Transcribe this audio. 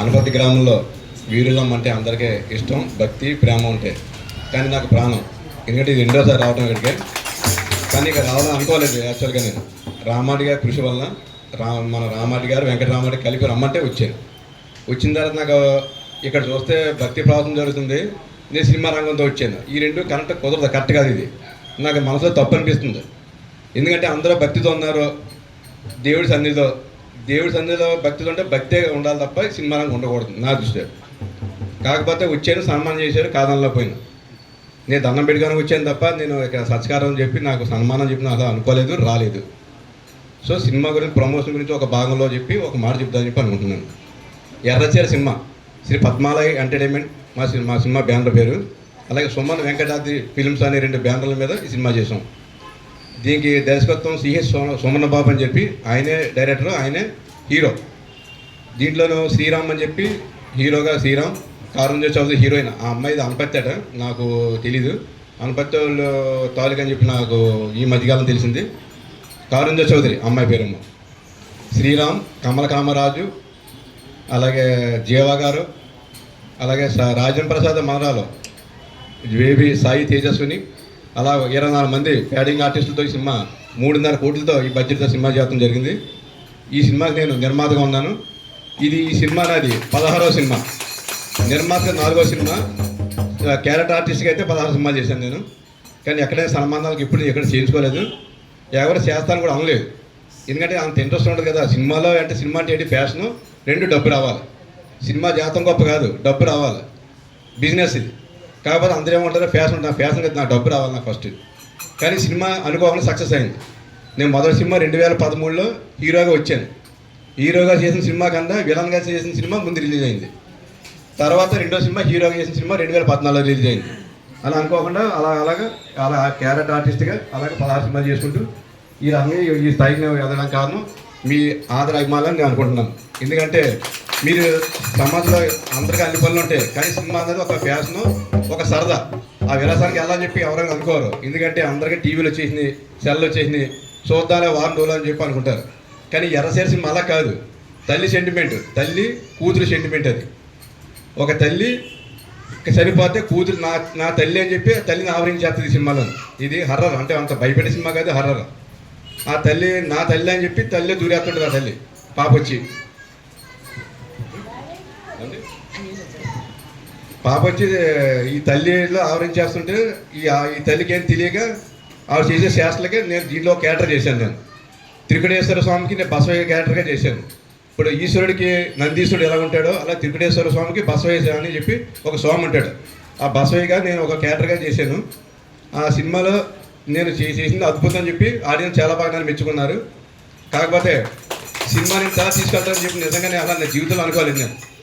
అనపతి గ్రామంలో వీరులం అంటే అందరికీ ఇష్టం భక్తి ప్రేమ ఉంటాయి కానీ నాకు ప్రాణం. ఎందుకంటే ఇది రెండోసారి రావడం ఇక్కడికి. కానీ ఇక్కడ రావాలని అనుకోలేదు యాక్చువల్గా నేను రామాటి గారి కృషి వలన రా మన రామాటి గారు వెంకటరామాటి కలిపి రమ్మంటే వచ్చాను వచ్చిన తర్వాత నాకు ఇక్కడ చూస్తే భక్తి ప్రవాసం జరుగుతుంది. నేను సినిమా రంగంతో వచ్చాను. ఈ రెండు కరెక్ట్ కుదరదు కరెక్ట్ కాదు ఇది. నాకు మనసులో తప్పు అనిపిస్తుంది. ఎందుకంటే అందరూ భక్తితో ఉన్నారు. దేవుడి సన్నిధిలో దేవుడి సన్నిధిలో భక్తులు ఉంటే భక్తే ఉండాలి తప్ప సినిమా ఉండకూడదు నా దృష్టి కాకపోతే వచ్చాను సన్మానం చేశారు కాదనలో పోయినా. నేను దండం పెట్టుకొని వచ్చాను తప్ప నేను ఇక్కడ సత్కారం చెప్పి నాకు సన్మానం చెప్పి నాకు అనుకోలేదు రాలేదు. సో సినిమా గురించి ప్రమోషన్ గురించి ఒక భాగంలో చెప్పి ఒక మాట చెప్తాను చెప్పి అనుకుంటున్నాను. ఎర్రచీర సినిమా శ్రీ పద్మాలయ ఎంటర్టైన్మెంట్ మా సినిమా మా సినిమా బ్యానర్ పేరు. అలాగే సుమన్ వెంకటాద్రి ఫిల్మ్స్ అనే రెండు బ్యానర్ల మీద ఈ సినిమా చేసాం దీనికి దర్శకత్వం సిహెచ్ సోమ బాబు అని చెప్పి ఆయనే డైరెక్టర్ ఆయనే హీరో. దీంట్లోనూ శ్రీరామ్ అని చెప్పి హీరోగా శ్రీరామ్ కారుణ్య చౌదరి హీరోయిన్. ఆ అమ్మాయిది అనపత్తి అట నాకు తెలీదు. అనపత్తి వాళ్ళు తాలూకా అని చెప్పి నాకు ఈ మధ్యకాలం తెలిసింది. కారుణ్య చౌదరి అమ్మాయి పేరమ్మ. శ్రీరామ్ కమల కామరాజు అలాగే జీవా గారు అలాగే స- రాజన్ ప్రసాద్ మనరాలు జేబి సాయి తేజస్విని అలా ఇరవై నాలుగు మంది ప్యాడింగ్ ఆర్టిస్టులతో ఈ సినిమా మూడున్నర కోట్లతో ఈ బడ్జెట్తో సినిమా చేయడం జరిగింది. ఈ సినిమాకి నేను నిర్మాతగా ఉన్నాను. ఇది ఈ సినిమా నాది పదహారో సినిమా. నిర్మాత నాలుగో సినిమా. ఆ, క్యారెక్టర్ ఆర్టిస్ట్కి అయితే పదహారు సినిమాలు చేశాను నేను. కానీ ఎక్కడైనా సన్మానాలకు ఇప్పుడు ఎక్కడ చేయించుకోలేదు. ఎవరు చేస్తాను కూడా అనలేదు. ఎందుకంటే అంత ఇంట్రెస్ట్ ఉండదు కదా. సినిమాలో అంటే సినిమా అంటే ఏంటి? ఫ్యాషను. రెండు డబ్బు రావాలి. సినిమా జాతం గొప్ప కాదు. డబ్బు రావాలి. బిజినెస్ ఇది. కాకపోతే అందరూ ఏమంటారు? ఫ్యాషన్ ఉంటుంది. ఫ్యాషన్ కదా నాకు డబ్బు రావాలి నాకు ఫస్ట్ కానీ సినిమా అనుకోకుండా సక్సెస్ అయింది. నేను మొదటి సినిమా రెండు వేల పదమూడులో హీరోగా వచ్చాను. హీరోగా చేసిన సినిమా కన్నా విలన్గా చేసిన సినిమా ముందు రిలీజ్ అయింది. తర్వాత రెండో సినిమా హీరోగా చేసిన సినిమా రెండు వేల పద్నాలుగులో రిలీజ్ అయింది. అలా అనుకోకుండా అలా అలాగా అలా క్యారెట్ ఆర్టిస్ట్గా అలాగే పదహారు సినిమా చేసుకుంటూ ఈ రంగం ఈ స్థాయికి నేను ఎదగడానికి కారణం మీ ఆదర అభిమానాలని నేను అనుకుంటున్నాను. ఎందుకంటే మీరు సమాజంలో అందరికీ అన్ని పనులు ఉంటాయి కానీ సినిమా అనేది ఒక ఫ్యాషన్ ఒక సరదా. ఆ విలాసానికి వెళ్ళాలని చెప్పి ఎవరైనా అనుకోరు. ఎందుకంటే అందరికీ టీవీలు వచ్చేసినాయి సెల్ వచ్చేసినాయి చూద్దాలే వారం రోజులు అని చెప్పి అనుకుంటారు. కానీ ఎర్రసేర సినిమా అలా కాదు. తల్లి సెంటిమెంట్ తల్లి కూతురు సెంటిమెంట్ అది. ఒక తల్లి చనిపోతే కూతురు నా నా తల్లి అని చెప్పి తల్లిని ఆవరించేస్తుంది ఈ సినిమాలో. ఇది హర్రర్ అంటే అంత భయపడే సినిమా కాదు హర్రర్ ఆ తల్లి నా తల్లి అని చెప్పి తల్లి దూరేస్తుంటుంది ఆ తల్లి. పాప వచ్చి. పాప వచ్చి ఈ తల్లిలో ఆవరించేస్తుంటే ఈ ఈ తల్లికి ఏం తెలియక ఆవిడ చేసే శాస్త్రలకే నేను దీంట్లో క్యాటర్ చేశాను నేను. త్రికుటేశ్వర స్వామికి నేను బసవయ్య క్యాటర్గా చేశాను. ఇప్పుడు ఈశ్వరుడికి నందీశ్వరుడు ఎలా ఉంటాడో అలా త్రికుటేశ్వర స్వామికి బసవయ్య అని చెప్పి ఒక స్వామి ఉంటాడు. ఆ బసవయ్యగా నేను ఒక క్యాటర్గా చేశాను. ఆ సినిమాలో నేను చేసేసింది అద్భుతం అని చెప్పి ఆడియన్స్ చాలా బాగా నన్ను మెచ్చుకున్నారు. కాకపోతే సినిమాని ఇంత తీసుకెళ్తానని చెప్పి నిజంగానే అలా నా జీవితంలో అనుకోలేదు నేను.